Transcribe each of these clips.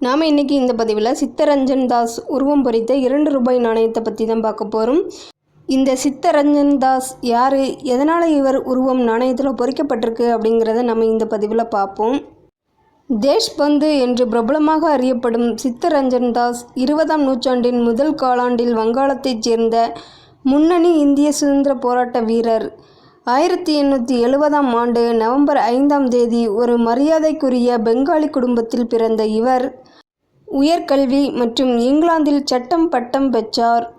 நாம் இன்றைக்கி இந்த பதிவில் சித்தரஞ்சன் தாஸ் உருவம் பொறித்த இரண்டு ரூபாய் நாணயத்தை பற்றி தான் பார்க்க போகிறோம் இந்த சித்தரஞ்சன் தாஸ் யார்? எதனால் இவர் உருவம் நாணயத்தில் பொறிக்கப்பட்டிருக்கு அப்படிங்கிறத நம்ம இந்த பதிவில் பார்ப்போம். தேஷ்பந்து என்று பிரபலமாக அறியப்படும் சித்தரஞ்சன் தாஸ் இருபதாம் நூற்றாண்டின் முதல் காலாண்டில் வங்காளத்தைச் சேர்ந்த முன்னணி இந்திய சுதந்திர போராட்ட வீரர் ஆயிரத்தி எண்ணூற்றி எழுபதாம் ஆண்டு நவம்பர் ஐந்தாம் தேதி ஒரு மரியாதைக்குரிய பெங்காலி குடும்பத்தில் பிறந்த இவர் உயர்கல்வி மற்றும் இங்கிலாந்தில் சட்டம் பட்டம் பெற்றார்.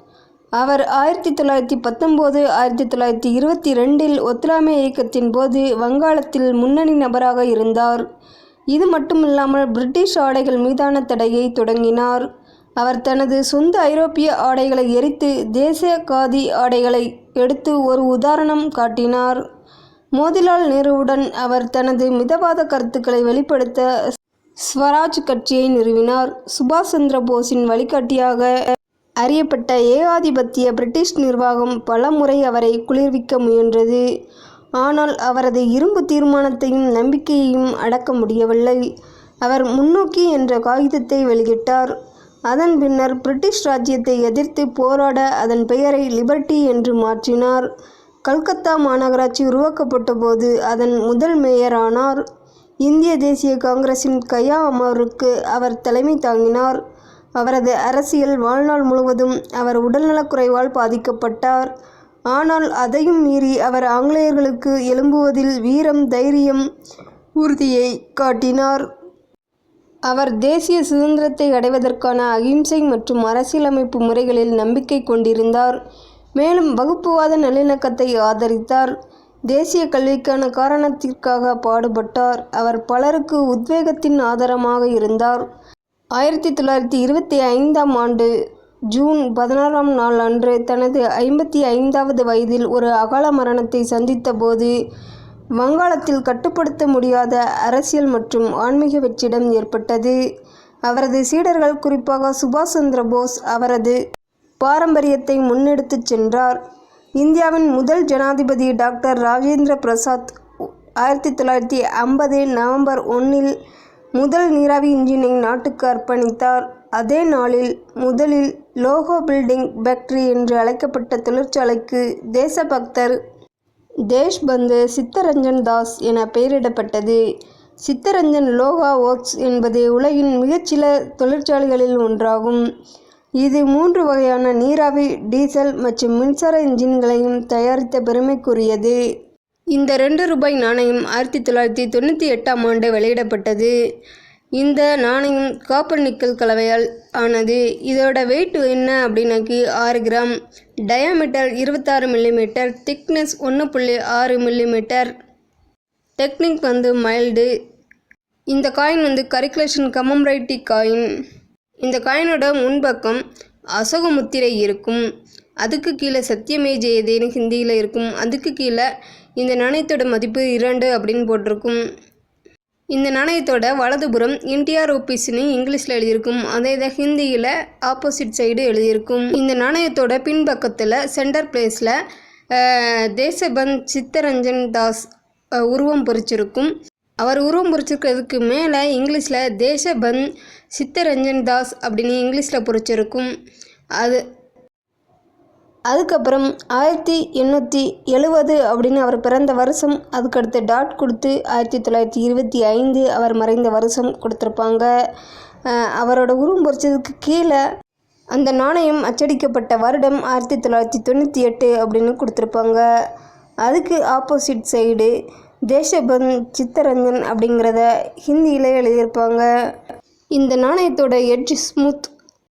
அவர் ஆயிரத்தி தொள்ளாயிரத்தி பத்தொம்போது ஆயிரத்தி தொள்ளாயிரத்தி இருபத்தி ரெண்டில் ஒத்துழையாமை இயக்கத்தின் போது வங்காளத்தில் முன்னணி நபராக இருந்தார். இது மட்டுமில்லாமல் பிரிட்டிஷ் ஆடைகள் மீதான தடையை தொடங்கினார். அவர் தனது சொந்த ஐரோப்பிய ஆடைகளை எரித்து தேசிய காதி ஆடைகளை எடுத்து ஒரு உதாரணம் காட்டினார். மோதிலால் நேருவுடன் அவர் தனது மிதவாத கருத்துக்களை வெளிப்படுத்த ஸ்வராஜ் கட்சியை நிறுவினார். சுபாஷ் சந்திர போஸின் வழிகாட்டியாக அறியப்பட்ட ஏகாதிபத்திய பிரிட்டிஷ் நிர்வாகம் பல முறை அவரை குளிர்விக்க முயன்றது. ஆனால் அவரது இரும்பு தீர்மானத்தையும் நம்பிக்கையையும் அடக்க முடியவில்லை. அவர் முன்னோக்கி என்ற காகிதத்தை வெளியிட்டார். அதன் பின்னர் பிரிட்டிஷ் ராஜ்யத்தை எதிர்த்து போராட அதன் பெயரை லிபர்டி என்று மாற்றினார். கல்கத்தா மாநகராட்சி உருவாக்கப்பட்ட போது அதன் முதல் மேயரானார் இந்திய தேசிய காங்கிரசின் கயா அமருக்கு அவர் தலைமை தாங்கினார். அவரது அரசியல் வாழ்நாள் முழுவதும் அவர் உடல்நலக்குறைவால் பாதிக்கப்பட்டார். ஆனால் அதையும் மீறி அவர் ஆங்கிலேயர்களுக்கு எழும்புவதில் வீரம் தைரியம் உறுதியை காட்டினார். அவர் தேசிய சுதந்திரத்தை அடைவதற்கான அகிம்சை மற்றும் அரசியலமைப்பு முறைகளில் நம்பிக்கை கொண்டிருந்தார். மேலும் வகுப்புவாத நல்லிணக்கத்தை ஆதரித்தார். தேசிய கல்விக்கான காரணத்திற்காக பாடுபட்டார். அவர் பலருக்கு உத்வேகத்தின் ஆதாரமாக இருந்தார். ஆயிரத்தி தொள்ளாயிரத்தி இருபத்தி ஐந்தாம் ஆண்டு ஜூன் பதினாறாம் நாள் அன்று தனது ஐம்பத்தி ஐந்தாவது வயதில் ஒரு அகால மரணத்தை சந்தித்தபோது வங்காளத்தில் கட்டுப்படுத்த முடியாத அரசியல் மற்றும் ஆன்மீக வெற்றிடம் ஏற்பட்டது. அவரது சீடர்கள் குறிப்பாக சுபாஷ் சந்திர போஸ் அவரது பாரம்பரியத்தை முன்னெடுத்துச் சென்றார். இந்தியாவின் முதல் ஜனாதிபதி டாக்டர் ராஜேந்திர பிரசாத் ஆயிரத்தி தொள்ளாயிரத்தி ஐம்பது நவம்பர் ஒன்றில் முதல் நீராவி இன்ஜினை நாட்டுக்கு அர்ப்பணித்தார். அதே நாளில் முதலில் லோகோ பில்டிங் ஃபேக்டரி என்று அழைக்கப்பட்ட தொழிற்சாலைக்கு தேசபக்தர் தேஷ்பந்து சித்தரஞ்சன் தாஸ் என பெயரிடப்பட்டது. சித்தரஞ்சன் லோகா ஒர்க்ஸ் என்பது உலகின் மிகச்சில தொழிற்சாலைகளில் ஒன்றாகும். இது மூன்று வகையான நீராவி டீசல் மற்றும் மின்சார இன்ஜின்களையும் தயாரித்த பெருமைக்குரியது. இந்த ரெண்டு ரூபாய் நாணயம் ஆயிரத்தி தொள்ளாயிரத்தி தொண்ணூற்றி எட்டாம் ஆண்டு வெளியிடப்பட்டது. இந்த நாணயம் காப்பர் நிக்கல் கலவையால் ஆனது. இதோட வெயிட் என்ன அப்படின்னாக்கி ஆறு கிராம். டயாமீட்டர் இருபத்தாறு மில்லிமீட்டர் திக்னஸ் ஒன்று புள்ளி ஆறு மில்லிமீட்டர் டெக்னிக் வந்து மைல்டு இந்த காயின் வந்து கரிகுலேஷன் கமம்ரைட்டி காயின் இந்த காயினோட முன்பக்கம் அசோக முத்திரை இருக்கும். அதுக்கு கீழே சத்தியமே ஜெயதேன்னு ஹிந்தியில் இருக்கும். அதுக்கு கீழே இந்த நாணயத்தோட மதிப்பு இரண்டு அப்படின்னு போட்டிருக்கும். இந்த நாணயத்தோட வலதுபுறம் இந்தியா ரூபீஸ்னு இங்கிலீஷில் எழுதியிருக்கும். அதே இதை ஹிந்தியில் ஆப்போசிட் சைடு எழுதியிருக்கும். இந்த நாணயத்தோட பின்பக்கத்தில் சென்டர் பிளேஸில் தேசபந்த் சித்தரஞ்சன் தாஸ் உருவம் பொறிச்சிருக்கும். அவர் உருவம் பொறிச்சிருக்கிறதுக்கு மேலே இங்கிலீஷில் தேசபந்த் சித்தரஞ்சன் தாஸ் அப்படின்னு இங்கிலீஷில் பொறிச்சிருக்கும். அது அதுக்கப்புறம் ஆயிரத்தி எண்ணூற்றி எழுவது அப்படின்னு அவர் பிறந்த வருஷம் அதுக்கடுத்து டாட் கொடுத்து ஆயிரத்தி தொள்ளாயிரத்தி இருபத்தி ஐந்து அவர் மறைந்த வருஷம் கொடுத்துருப்பாங்க. அவரோட உருவம் பொறிச்சதுக்கு கீழே அந்த நாணயம் அச்சடிக்கப்பட்ட வருடம் ஆயிரத்தி தொள்ளாயிரத்தி தொண்ணூற்றி எட்டு அப்படின்னு கொடுத்துருப்பாங்க. அதுக்கு ஆப்போசிட் சைடு தேசபந்த் சித்தரஞ்சன் அப்படிங்கிறத ஹிந்தியில் எழுதியிருப்பாங்க. இந்த நாணயத்தோட எட்ஜ் ஸ்மூத்